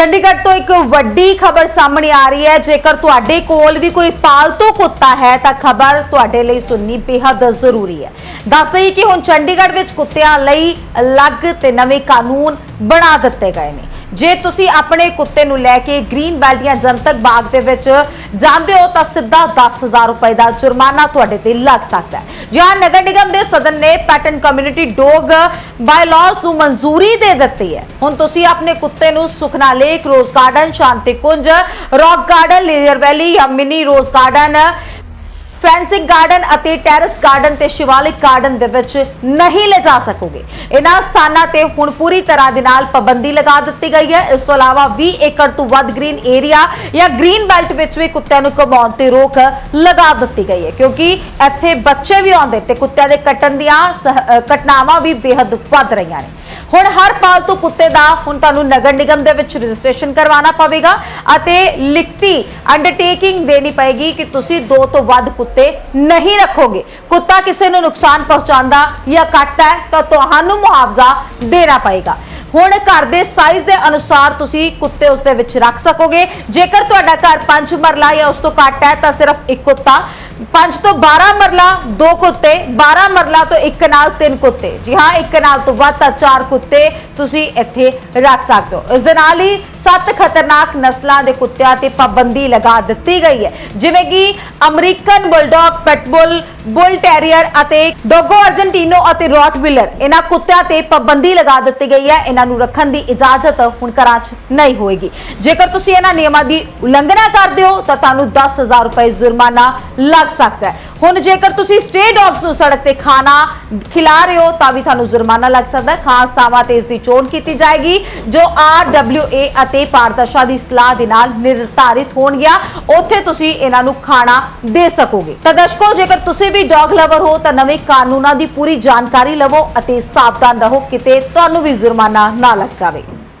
ਚੰਡੀਗੜ੍ਹ ਤੋਂ ਇੱਕ ਵੱਡੀ ਖਬਰ ਸਾਹਮਣੇ ਆ ਰਹੀ ਹੈ। ਜੇਕਰ ਤੁਹਾਡੇ ਕੋਲ ਵੀ ਕੋਈ ਪਾਲਤੂ ਕੁੱਤਾ ਹੈ, ਤਾਂ ਖਬਰ ਤੁਹਾਡੇ ਲਈ ਸੁਣਨੀ ਬੇहद ਜ਼ਰੂਰੀ ਹੈ। ਦੱਸ ਦਈਏ ਕਿ ਹੁਣ ਚੰਡੀਗੜ੍ਹ ਵਿੱਚ ਕੁੱਤਿਆਂ ਲਈ ਅਲੱਗ ਤੇ ਨਵੇਂ ਕਾਨੂੰਨ ਬਣਾ ਦਿੱਤੇ ਗਏ ਨੇ। ਜੇ ਤੁਸੀਂ ਆਪਣੇ ਕੁੱਤੇ ਨੂੰ ਲੈ ਕੇ ਗ੍ਰੀਨ ਬੈਲਟ ਜਾਂ ਜਨਤਕ ਬਾਗ ਦੇ ਵਿੱਚ ਜਾਂਦੇ ਹੋ, ਤਾਂ ਸਿੱਧਾ 10000 ਰੁਪਏ ਦਾ ਜੁਰਮਾਨਾ ਤੁਹਾਡੇ ਤੇ ਲੱਗ ਸਕਦਾ ਹੈ। ਜਾਂ ਨਗਰ ਨਿਗਮ ਦੇ ਸਦਨ ਨੇ ਪੈਟਰਨ ਕਮਿਊਨਿਟੀ ਡੌਗ ਬਾਇਲਾਅਸ ਨੂੰ ਮਨਜ਼ੂਰੀ ਦੇ ਦਿੱਤੀ ਹੈ। ਹੁਣ ਤੁਸੀਂ ਆਪਣੇ ਕੁੱਤੇ ਨੂੰ Sukhna lake, rose garden, Shanti Kunj, rock garden leisure valley ਜਾਂ mini rose garden fencing garden ਅਤੇ ਟੈਰੇਸ ਗਾਰਡਨ ਤੇ ਸ਼ਿਵਾਲਿਕ ਗਾਰਡਨ ਦੇ ਵਿੱਚ ਨਹੀਂ ਲੈ ਜਾ ਸਕੋਗੇ। ਇਹਨਾਂ ਸਥਾਨਾਂ ਤੇ ਹੁਣ ਪੂਰੀ ਤਰ੍ਹਾਂ ਦੇ ਨਾਲ ਪਾਬੰਦੀ ਲਗਾ ਦਿੱਤੀ ਗਈ ਹੈ। ਇਸ ਤੋਂ ਇਲਾਵਾ 20 ਏਕੜ ਤੋਂ ਵੱਧ ਗ੍ਰੀਨ ਏਰੀਆ ਜਾਂ ਗ੍ਰੀਨ ਬੈਲਟ ਵਿੱਚ ਵੀ ਕੁੱਤਿਆਂ ਨੂੰ ਘੁਮਾਉਣ ਤੇ ਰੋਕ ਲਗਾ ਦਿੱਤੀ ਗਈ ਹੈ। ਕਿਉਂਕਿ ਇੱਥੇ ਬੱਚੇ ਵੀ ਆਉਂਦੇ ਤੇ ਕੁੱਤਿਆਂ ਦੇ ਕੱਟਣ ਦੀਆਂ ਸਹ- ਘਟਨਾਵਾਂ ਵੀ ਬੇहद ਵੱਧ ਰਹੀਆਂ ਨੇ। ਹੁਣ ਹਰ ਪਾਲਤੂ ਕੁੱਤੇ ਦਾ ਹੁਣ ਤੁਹਾਨੂੰ ਨਗਰ ਨਿਗਮ ਦੇ ਵਿੱਚ ਰਜਿਸਟ੍ਰੇਸ਼ਨ ਕਰਵਾਉਣਾ ਪਵੇਗਾ ਅਤੇ ਲਿਖਤੀ ਅੰਡਰਟੇਕਿੰਗ ਦੇਣੀ ਪਏਗੀ ਕਿ ਤੁਸੀਂ ਦੋ ਤੋਂ ਵੱਧ ਕੁੱਤੇ ਨਹੀਂ ਰੱਖੋਗੇ। ਕੁੱਤਾ ਕਿਸੇ ਨੂੰ ਨੁਕਸਾਨ ਪਹੁੰਚਾਉਂਦਾ ਜਾਂ ਕੱਟਦਾ ਹੈ ਤਾਂ ਤੁਹਾਨੂੰ ਮੁਆਵਜ਼ਾ ਦੇਣਾ ਪਏਗਾ। ਹੁਣ ਘਰ ਦੇ ਸਾਈਜ਼ ਦੇ ਅਨੁਸਾਰ ਤੁਸੀਂ ਕੁੱਤੇ ਉਸ ਦੇ ਵਿੱਚ ਰੱਖ ਸਕੋਗੇ। ਜੇਕਰ ਤੁਹਾਡਾ ਘਰ ਪੰਜ ਮਰਲਾ ਜਾਂ ਉਸ ਤੋਂ ਘੱਟ ਹੈ ਤਾਂ ਸਿਰਫ ਇੱਕ ਕੁੱਤਾ। 5 ਤੋਂ 12 ਮਰਲਾ, ਦੋ ਕੁੱਤੇ 12 ਮਰਲਾ ਤੋਂ ਇੱਕ ਨਾਲ ਤਿੰਨ ਕੁੱਤੇ। ਜੀ ਹਾਂ, ਇੱਕ ਨਾਲ ਤੋਂ ਵੱਧ ਤਾਂ ਚਾਰ ਕੁੱਤੇ ਤੁਸੀਂ ਇੱਥੇ ਰੱਖ ਸਕਦੇ ਹੋ। ਇਸ ਦੇ ਨਾਲ ਹੀ ਸੱਤ ਖਤਰਨਾਕ ਨਸਲਾਂ ਦੇ ਕੁੱਤਿਆਂ ਤੇ ਪਾਬੰਦੀ ਲਗਾ ਦਿੱਤੀ ਗਈ ਹੈ। ਜਿਵੇਂ ਕਿ American bulldog pitbull, bull terrier ਅਤੇ ਡੋਗੋ ਅਰਜੈਂਟੀਨੋ ਅਤੇ ਰੌਟਵਿਲਰ ਇਹਨਾਂ ਕੁੱਤਿਆਂ ਤੇ ਪਾਬੰਦੀ ਲਗਾ ਦਿੱਤੀ ਗਈ ਹੈ। ਇਹਨਾਂ ਨੂੰ ਰੱਖਣ ਦੀ ਇਜਾਜ਼ਤ ਹੁਣ ਘਰਾਂ 'ਚ ਨਹੀਂ ਹੋਏਗੀ। ਜੇਕਰ ਤੁਸੀਂ ਇਹਨਾਂ ਨਿਯਮਾਂ ਦੀ ਉਲੰਘਣਾ ਕਰਦੇ ਹੋ ਤਾਂ ਤੁਹਾਨੂੰ 10000 ਰੁਪਏ ਜੁਰਮਾਨਾ ਲੱਗ ਲੱਗ ਸਕਦਾ ਹੈ। ਹੁਣ ਜੇਕਰ ਤੁਸੀਂ ਸਟੇ ਡੌਗਸ ਨੂੰ ਸੜਕ ਤੇ ਖਾਣਾ ਖਿਲਾ ਰਹੇ ਹੋ, ਤਾਂ ਵੀ ਤੁਹਾਨੂੰ ਜੁਰਮਾਨਾ ਲੱਗ ਸਕਦਾ ਹੈ। ਖਾਸ ਥਾਵਾਂ ਤੇ ਇਸ ਦੀ ਚੋਣ ਕੀਤੀ ਜਾਏਗੀ, ਜੋ ਆਰਡਬਲਯੂਏ ਅਤੇ ਪਾਰਦਰਸ਼ਾ ਦੀ ਸਲਾਹ ਦੇ ਨਾਲ ਨਿਰਧਾਰਿਤ ਹੋਣਗੀਆਂ। ਉੱਥੇ ਤੁਸੀਂ ਇਹਨਾਂ ਨੂੰ ਖਾਣਾ ਦੇ ਸਕੋਗੇ। ਤਾਂ ਦਰਸ਼ਕੋ, ਜੇਕਰ ਤੁਸੀਂ ਵੀ ਡੌਗ ਲਵਰ ਹੋ, ਤਾਂ ਨਵੇਂ ਕਾਨੂੰਨਾਂ ਦੀ ਪੂਰੀ ਜਾਣਕਾਰੀ ਲਵੋ ਅਤੇ ਸਾਵਧਾਨ ਰਹੋ, ਕਿਤੇ ਤੁਹਾਨੂੰ ਵੀ ਜੁਰਮਾਨਾ ਨਾ ਲੱਗ ਜਾਵੇ।